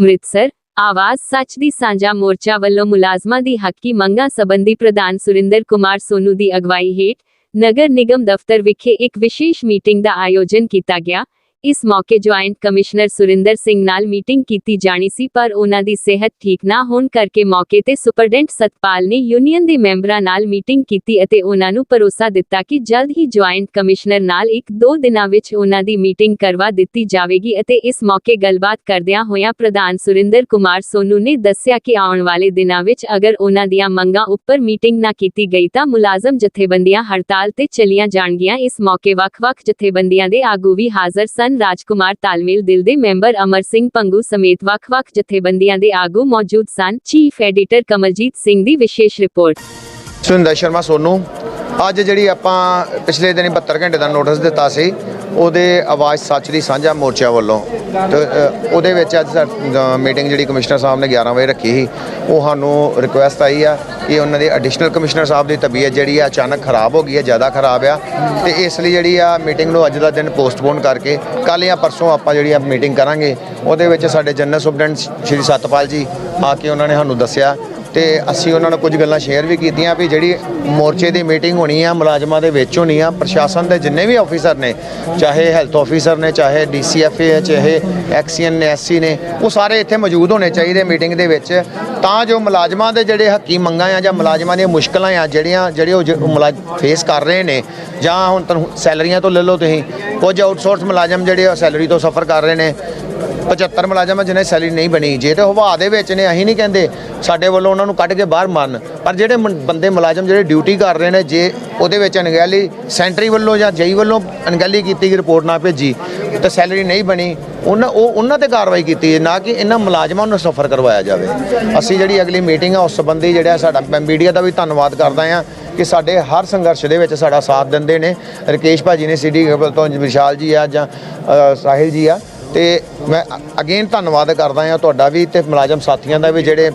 ਅੰਮ੍ਰਿਤਸਰ, ਆਵਾਜ਼ ਸੱਚ ਦੀ ਸਾਂਝਾ ਮੋਰਚਾ ਵੱਲੋਂ ਮੁਲਾਜ਼ਮਾਂ ਦੀ ਹੱਕੀ ਮੰਗਾਂ ਸੰਬੰਧੀ ਪ੍ਰਧਾਨ ਸੁਰਿੰਦਰ ਕੁਮਾਰ ਸੋਨੂ ਦੀ ਅਗਵਾਈ ਹੇਠ ਨਗਰ ਨਿਗਮ ਦਫ਼ਤਰ ਵਿਖੇ ਇੱਕ ਵਿਸ਼ੇਸ਼ ਮੀਟਿੰਗ ਦਾ ਆਯੋਜਨ ਕੀਤਾ ਗਿਆ। ਇਸ ਮੌਕੇ ਜੁਆਇੰਟ ਕਮਿਸ਼ਨਰ ਸੁਰਿੰਦਰ ਸਿੰਘ ਨਾਲ ਮੀਟਿੰਗ ਕੀਤੀ ਜਾਣੀ ਸੀ, ਪਰ ਉਹਨਾਂ ਦੀ ਸਿਹਤ ਠੀਕ ਨਾ ਹੋਣ ਕਰਕੇ ਮੌਕੇ ਤੇ ਸੁਪਰਡੈਂਟ ਸਤਪਾਲ ਨੇ ਯੂਨੀਅਨ ਦੇ ਮੈਂਬਰਾਂ ਨਾਲ ਮੀਟਿੰਗ ਕੀਤੀ ਅਤੇ ਉਹਨਾਂ ਨੂੰ ਭਰੋਸਾ ਦਿੱਤਾ ਕਿ ਜਲਦ ਹੀ ਜੁਆਇੰਟ ਕਮਿਸ਼ਨਰ ਨਾਲ ਇੱਕ ਦੋ ਦਿਨਾਂ ਵਿੱਚ ਉਹਨਾਂ ਦੀ ਮੀਟਿੰਗ ਕਰਵਾ ਦਿੱਤੀ ਜਾਵੇਗੀ ਅਤੇ ਇਸ ਮੌਕੇ ਗੱਲਬਾਤ ਕਰਦਿਆਂ ਹੋਇਆਂ ਪ੍ਰਧਾਨ ਸੁਰਿੰਦਰ ਕੁਮਾਰ ਸੋਨੂ ਨੇ ਦੱਸਿਆ ਕਿ ਆਉਣ ਵਾਲੇ ਦਿਨਾਂ ਵਿੱਚ ਅਗਰ ਉਹਨਾਂ ਦੀਆਂ ਮੰਗਾਂ ਉੱਪਰ ਮੀਟਿੰਗ ਨਾ ਕੀਤੀ ਗਈ ਤਾਂ ਮੁਲਾਜ਼ਮ ਜਥੇਬੰਦੀਆਂ ਹੜਤਾਲ ਤੇ ਚਲੀਆਂ ਜਾਣਗੀਆਂ। ਇਸ ਮੌਕੇ ਵੱਖ-ਵੱਖ ਜਥੇਬੰਦੀਆਂ ਦੇ ਆਗੂ ਵੀ ਹਾਜ਼ਰ ਸਨ। ਰਾਜਕੁਮਾਰ ਤਾਲਮੇਲ ਦਿਲ ਦੇ ਮੈਂਬਰ ਅਮਰ ਸਿੰਘ ਪੰਗੂ ਸਮੇਤ ਵੱਖ-ਵੱਖ ਜਥੇਬੰਦੀਆਂ ਦੇ ਆਗੂ ਮੌਜੂਦ ਸਨ। ਚੀਫ ਐਡੀਟਰ ਕਮਲਜੀਤ ਸਿੰਘ ਦੀ ਵਿਸ਼ੇਸ਼ ਰਿਪੋਰਟ। ਸੁਰਿੰਦਰ ਸ਼ਰਮਾ ਸੋਨੂ ਅੱਜ ਜਿਹੜੀ ਆਪਾਂ ਪਿਛਲੇ ਦਿਨ 72 ਘੰਟੇ ਦਾ ਨੋਟਿਸ ਦਿੱਤਾ ਸੀ, ਉਹਦੇ ਆਵਾਜ਼ ਸੱਚ ਦੀ ਸਾਂਝਾ ਮੋਰਚਾ ਵੱਲੋਂ। ਤੇ ਉਹਦੇ ਵਿੱਚ ਅੱਜ ਮੀਟਿੰਗ ਜਿਹੜੀ ਕਮਿਸ਼ਨਰ ਸਾਹਿਬ ਨੇ 11 ਵਜੇ ਰੱਖੀ ਸੀ, ਉਹ ਸਾਨੂੰ ਰਿਕੁਐਸਟ ਆਈ ਆ ਕਿ ਉਹਨਾਂ ਦੇ ਐਡੀਸ਼ਨਲ ਕਮਿਸ਼ਨਰ ਸਾਹਿਬ ਦੀ ਤਬੀਅਤ ਜਿਹੜੀ ਆ ਅਚਾਨਕ ਖਰਾਬ ਹੋ ਗਈ ਹੈ ਜ਼ਿਆਦਾ ਖਰਾਬ ਆ। ਤੇ ਇਸ ਲਈ ਜਿਹੜੀ ਆ ਮੀਟਿੰਗ ਨੂੰ ਅੱਜ ਦਾ ਦਿਨ ਪੋਸਟਪੋਨ ਕਰਕੇ ਕੱਲ ਜਾਂ ਪਰਸੋਂ ਆਪਾਂ ਜਿਹੜੀ ਆ ਮੀਟਿੰਗ ਕਰਾਂਗੇ। ਉਹਦੇ ਵਿੱਚ ਸਾਡੇ ਜਨਰਲ ਸੁਪਰਡੈਂਟ ਸ਼੍ਰੀ ਸਤਪਾਲ ਜੀ ਆ ਕੇ ਉਹਨਾਂ ਨੇ ਸਾਨੂੰ ਦੱਸਿਆ ਤੇ ਅਸੀਂ ਉਹਨਾਂ ਨਾਲ ਕੁਝ ਗੱਲਾਂ ਸ਼ੇਅਰ ਵੀ ਕੀਤੀਆਂ ਵੀ ਜਿਹੜੀ ਮੋਰਚੇ ਦੀ ਮੀਟਿੰਗ ਹੋਣੀ ਆ, ਮੁਲਾਜ਼ਮਾਂ ਦੇ ਵਿੱਚ ਹੋਣੀ ਆ, ਪ੍ਰਸ਼ਾਸਨ ਦੇ ਜਿੰਨੇ ਵੀ ਆਫੀਸਰ ਨੇ, ਚਾਹੇ ਹੈਲਥ ਆਫੀਸਰ ਨੇ, ਚਾਹੇ ਡੀਸੀਐਫਏ ਹੈ, ਚਾਹੇ ਐਕਸੀਐਨ ਨੇ ਐਸਸੀ ਨੇ, ਉਹ ਸਾਰੇ ਇੱਥੇ ਮੌਜੂਦ ਹੋਣੇ ਚਾਹੀਦੇ ਮੀਟਿੰਗ ਦੇ ਵਿੱਚ। ਤਾਂ ਜੋ ਮੁਲਾਜ਼ਮਾਂ ਦੇ ਜਿਹੜੇ ਹੱਕੀ ਮੰਗਾਂ ਆ ਜਾਂ ਮੁਲਾਜ਼ਮਾਂ ਦੀਆਂ ਮੁਸ਼ਕਲਾਂ ਆ, ਜਿਹੜੀਆਂ, ਜਿਹੜੇ ਉਹ ਜ- ਮੁਲਾਜ਼ਮ ਫੇਸ ਕਰ ਰਹੇ ਨੇ, ਜਾਂ ਹੁਣ ਤੁਹਾਨੂੰ ਸੈਲਰੀਆਂ ਤੋਂ ਲੈ ਲਓ ਤੁਸੀਂ, ਕੁਝ ਆਊਟਸੋਰਸ ਮੁਲਾਜ਼ਮ ਜਿਹੜੇ ਆ, ਸੈਲਰੀ ਤੋਂ ਸਫਰ ਕਰ ਰਹੇ ਨੇ 75 ਮੁਲਾਜ਼ਮ ਆ ਜਿਹਨੇ ਸੈਲਰੀ ਨਹੀਂ ਬਣੀ। ਜੇ ਤੇ ਹਵਾ ਦੇ ਵਿੱਚ ਨੇ, ਅਸੀਂ ਨਹੀਂ ਕਹਿੰਦੇ। ਸਾਡੇ ਵੱਲੋਂ ਉਹਨਾਂ ਨੂੰ ਕੱਢ ਕੇ ਬਾਹਰ ਮਾਰਨ। ਪਰ ਜਿਹੜੇ ਮੁੰ- ਬੰਦੇ ਮੁਲਾਜ਼ਮ ਜਿਹੜੇ ਡਿਊਟੀ ਕਰ ਰਹੇ ਨੇ, ਜੇ ਉਹਦੇ ਵਿੱਚ ਅਣਗਹਿਲੀ ਸੈਂਟਰੀ ਵੱਲੋਂ ਜਾਂ ਜਈ ਵੱਲੋਂ ਅਣਗਹਿਲੀ ਕੀਤੀ ਗਈ ਰਿਪੋਰਟ ਨਾ ਭੇਜੀ, ਤਾਂ ਸੈਲਰੀ ਨਹੀਂ ਬਣੀ, ਉਹਨਾਂ, ਉਹ, ਉਹਨਾਂ ਤੇ ਕਾਰਵਾਈ ਕੀਤੀ ਹੈ, ਨਾ ਕਿ ਇਹਨਾਂ ਮੁਲਾਜ਼ਮਾਂ ਨੂੰ ਸਫਰ ਕਰਵਾਇਆ ਜਾਵੇ। ਅਸੀਂ ਜਿਹੜੀ ਅਗਲੀ ਮੀਟਿੰਗ ਆ, ਉਸ ਸੰਬੰਧੀ ਜਿਹੜਾ ਸਾਡਾ ਮੀਡੀਆ ਦਾ ਵੀ ਧੰਨਵਾਦ ਕਰਦਾ ਆ ਕਿ ਸਾਡੇ ਹਰ ਸੰਘਰਸ਼ ਦੇ ਵਿੱਚ ਸਾਡਾ ਸਾਥ ਦਿੰਦੇ ਨੇ। ਰਕੇਸ਼ ਭਾਜੀ ਨੇ ਸਿਟੀ ਕੇਬਲ ਤੋਂ ਵਿਸ਼ਾਲ ਜੀ ਆ ਜਾਂ ਸਾਹਿਲ ਜੀ ਆ। ਤੇ ਮੈਂ ਅਗੇਨ ਧੰਨਵਾਦ ਕਰਦਾ ਹਾਂ ਤੁਹਾਡਾ ਵੀ ਤੇ ਮੁਲਾਜ਼ਮ ਸਾਥੀਆਂ ਦਾ ਵੀ ਜਿਹੜੇ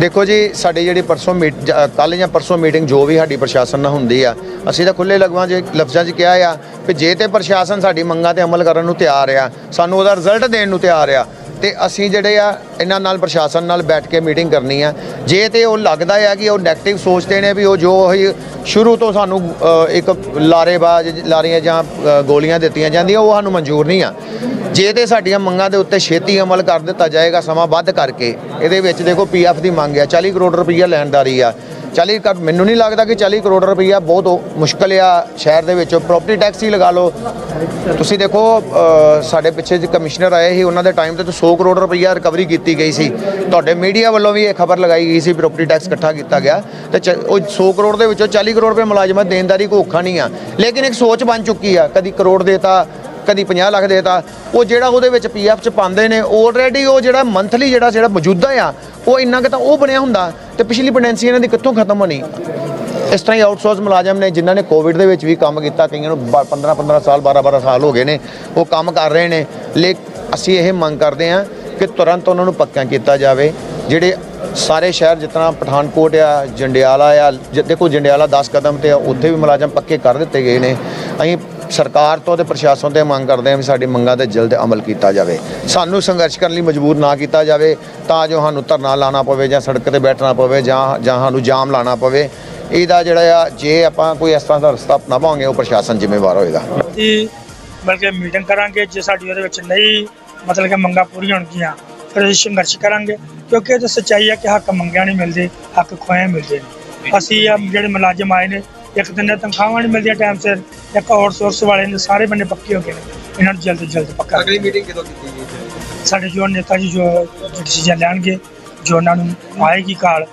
ਦੇਖੋ ਜੀ, ਸਾਡੀ ਜਿਹੜੀ ਪਰਸੋਂ ਮੀਟ ਕੱਲ ਜਾਂ ਪਰਸੋਂ ਮੀਟਿੰਗ ਜੋ ਵੀ ਸਾਡੀ ਪ੍ਰਸ਼ਾਸਨ ਨਾਲ ਹੁੰਦੀ ਆ, ਅਸੀਂ ਤਾਂ ਖੁੱਲੇ ਲਗਵਾਂ ਜੇ ਲਫ਼ਜ਼ਾਂ 'ਚ ਕਿਹਾ ਆ ਕਿ ਜੇ ਤੇ ਪ੍ਰਸ਼ਾਸਨ ਸਾਡੀ ਮੰਗਾਂ ਤੇ ਅਮਲ ਕਰਨ ਨੂੰ ਤਿਆਰ ਆ, ਸਾਨੂੰ ਉਹਦਾ ਰਿਜ਼ਲਟ ਦੇਣ ਨੂੰ ਤਿਆਰ ਆ ਤੇ ਅਸੀਂ ਜਿਹੜੇ ਆ, ਇਹਨਾਂ ਨਾਲ ਪ੍ਰਸ਼ਾਸਨ ਨਾਲ ਬੈਠ ਕੇ ਮੀਟਿੰਗ ਕਰਨੀ ਆ। ਜੇ ਤੇ ਉਹ ਲੱਗਦਾ ਆ ਕਿ ਉਹ 네ਗੇਟਿਵ ਸੋਚਦੇ ਨੇ ਵੀ ਉਹ ਜੋ ਉਹੀ ਸ਼ੁਰੂ ਤੋਂ ਸਾਨੂੰ ਇੱਕ ਲਾਰੇਬਾਜ਼ ਲਾਰੀਆਂ ਜਾਂ ਗੋਲੀਆਂ ਦਿੱਤੀਆਂ ਜਾਂਦੀਆਂ, ਉਹ ਸਾਨੂੰ ਮਨਜ਼ੂਰ ਨਹੀਂ ਆ। ਜੇ ਤੇ ਸਾਡੀਆਂ ਮੰਗਾਂ ਦੇ ਉੱਤੇ ਛੇਤੀ ਅਮਲ ਕਰ ਦਿੱਤਾ ਜਾਏਗਾ ਸਮਾਂ ਵੱਧ ਕਰਕੇ, ਇਹਦੇ ਵਿੱਚ ਦੇਖੋ ਪੀਐਫ ਦੀ ਮੰਗ ਆ 40 ਕਰੋੜ ਰੁਪਈਆ ਲੈਣਦਾਰੀ ਆ। 40 ਕਰ ਮੈਨੂੰ ਨਹੀਂ ਲੱਗਦਾ ਕਿ 40 ਕਰੋੜ ਰੁਪਈਆ ਬਹੁਤ ਉਹ ਮੁਸ਼ਕਲ ਆ ਸ਼ਹਿਰ ਦੇ ਵਿੱਚ। ਪ੍ਰਾਪਰਟੀ ਟੈਕਸ ਹੀ ਲਗਾ ਲਓ। ਤੁਸੀਂ ਦੇਖੋ ਸਾਡੇ ਪਿੱਛੇ ਜੇ ਕਮਿਸ਼ਨਰ ਆਏ ਸੀ, ਉਹਨਾਂ ਦੇ ਟਾਈਮ ਤੇ ਤਾਂ 100 ਕਰੋੜ ਰੁਪਈਆ ਰਿਕਵਰੀ ਕੀਤੀ ਗਈ ਸੀ। ਤੁਹਾਡੇ ਮੀਡੀਆ ਵੱਲੋਂ ਵੀ ਇਹ ਖਬਰ ਲਗਾਈ ਗਈ ਸੀ ਪ੍ਰਾਪਰਟੀ ਟੈਕਸ ਇਕੱਠਾ ਕੀਤਾ ਗਿਆ। ਤੇ ਚ- ਉਹ 100 ਕਰੋੜ ਦੇ ਵਿੱਚੋਂ 40 ਕਰੋੜ ਰੁਪਏ ਮੁਲਾਜ਼ਮਾਂ ਦੀ ਦੇਣਦਾਰੀ ਕੋਈ ਔਖਾ ਨਹੀਂ ਆ। ਲੇਕਿਨ ਇੱਕ ਸੋਚ ਬਣ ਚੁੱਕੀ ਆ, ਕਦੀ ਕਰੋੜ ਦੇਤਾ, ਕਦੀ 50 ਲੱਖ ਦੇਤਾ। ਉਹ ਜਿਹੜਾ ਉਹਦੇ ਵਿੱਚ ਪੀਐਫ ਚ ਪਾਉਂਦੇ ਨੇ ਆਲਰੇਡੀ ਉਹ ਜਿਹੜਾ ਮੰਥਲੀ ਜਿਹੜਾ ਜਿਹੜਾ ਮੌਜੂਦਾ ਆ, ਉਹ ਇੰਨਾ ਕਿ ਤਾਂ ਉਹ ਬਣਿਆ ਹੁੰਦਾ। ਤੇ ਪਿਛਲੀ ਪੈਂਡੈਂਸੀ ਇਹਨਾਂ ਦੀ ਕਿੱਥੋਂ ਖਤਮ ਹੋਣੀ? ਇਸ ਤਰ੍ਹਾਂ ਹੀ ਆਊਟਸੋਰਸ ਮੁਲਾਜ਼ਮ ਨੇ ਜਿਨ੍ਹਾਂ ਨੇ ਕੋਵਿਡ ਦੇ ਵਿੱਚ ਵੀ ਕੰਮ ਕੀਤਾ, ਕਈਆਂ ਨੂੰ 15 15 ਸਾਲ 12 12 ਸਾਲ ਹੋ ਗਏ ਨੇ, ਉਹ ਕੰਮ ਕਰ ਰਹੇ ਨੇ। ਲੇ ਅਸੀਂ ਇਹ ਮੰਗ ਕਰਦੇ ਹਾਂ ਕਿ ਤੁਰੰਤ ਉਹਨਾਂ ਨੂੰ ਪੱਕਾ ਕੀਤਾ ਜਾਵੇ। ਜਿਹੜੇ ਸਾਰੇ ਸ਼ਹਿਰ ਜਿਤਨਾ ਪਠਾਨਕੋਟ ਆ, ਜੰਡਿਆਲਾ ਆ, ਜ- ਦੇਖੋ ਜੰਡਿਆਲਾ 10 ਕਦਮ ਤੇ ਆ, ਉੱਥੇ ਵੀ ਮੁਲਾਜ਼ਮ ਪੱਕੇ ਕਰ ਦਿੱਤੇ ਗਏ ਨੇ। ਅਸੀਂ ਸਰਕਾਰ ਤੋਂ ਤੇ ਪ੍ਰਸ਼ਾਸਨ ਤੇ ਮੰਗ ਕਰਦੇ ਹਾਂ ਵੀ ਸਾਡੀ ਮੰਗਾਂ ਤੇ ਜਲਦ ਅਮਲ ਕੀਤਾ ਜਾਵੇ। ਸਾਨੂੰ ਸੰਘਰਸ਼ ਕਰਨ ਲਈ ਮਜਬੂਰ ਨਾ ਕੀਤਾ ਜਾਵੇ ਤਾਂ ਜੋ ਸਾਨੂੰ ਧਰਨਾ ਲਾਣਾ ਪਵੇ ਜਾਂ ਸੜਕ ਤੇ ਬੈਠਣਾ ਪਵੇ ਜਾਂ ਜਾਂ ਸਾਨੂੰ ਜਾਮ ਲਾਣਾ ਪਵੇ। ਇਹਦਾ ਜਿਹੜਾ ਆ, ਜੇ ਆਪਾਂ ਕੋਈ ਇਸ ਤਰ੍ਹਾਂ ਦਾ ਰਸਤਾ ਅਪਣਾਵਾਂਗੇ, ਉਹ ਪ੍ਰਸ਼ਾਸਨ ਜ਼ਿੰਮੇਵਾਰ ਹੋਏਗਾ। ਦੀ ਬਲਕਿ ਮੀਟਿੰਗ ਕਰਾਂਗੇ, ਜੇ ਸਾਡੀ ਉਹਦੇ ਵਿੱਚ ਨਹੀਂ ਮਤਲਬ ਕਿ ਮੰਗਾਂ ਪੂਰੀਆਂ ਹੋਣਗੀਆਂ, ਫਿਰ ਅਸੀਂ ਸੰਘਰਸ਼ ਕਰਾਂਗੇ। ਕਿਉਂਕਿ ਇਹ ਤਾਂ ਸੱਚਾਈ ਹੈ ਕਿ ਹੱਕ ਮੰਗਿਆ ਨਹੀਂ ਮਿਲਦੇ, ਹੱਕ ਖੋਏ ਮਿਲਦੇ ਨੇ ਅਸੀਂ ਆ ਜਿਹੜੇ ਮੁਲਾਜ਼ਮ ਆਏ ਨੇ ਇੱਕ ਦਿਨ ਤਨਖਾਹਾਂ ਨਹੀਂ ਮਿਲਦੀਆਂ ਟਾਈਮ ਸਿਰ ਇੱਕ ਆਊਟਸੋਰਸ ਵਾਲੇ ਨੇ ਸਾਰੇ ਬੰਦੇ ਪੱਕੇ ਹੋ ਗਏ ਨੇ। ਇਹਨਾਂ ਨੂੰ ਜਲਦ ਤੋਂ ਜਲਦ ਪੱਕਾ ਅਗਲੀ ਮੀਟਿੰਗ ਕਦੋਂ ਕੀਤੀ ਗਈ ਸਾਡੇ ਜੋ ਨੇਤਾ ਜੀ ਜੋ ਡਿਸੀਜਨ ਲੈਣਗੇ ਜੋ ਉਹਨਾਂ ਨੂੰ ਆਏਗੀ ਕਾਲ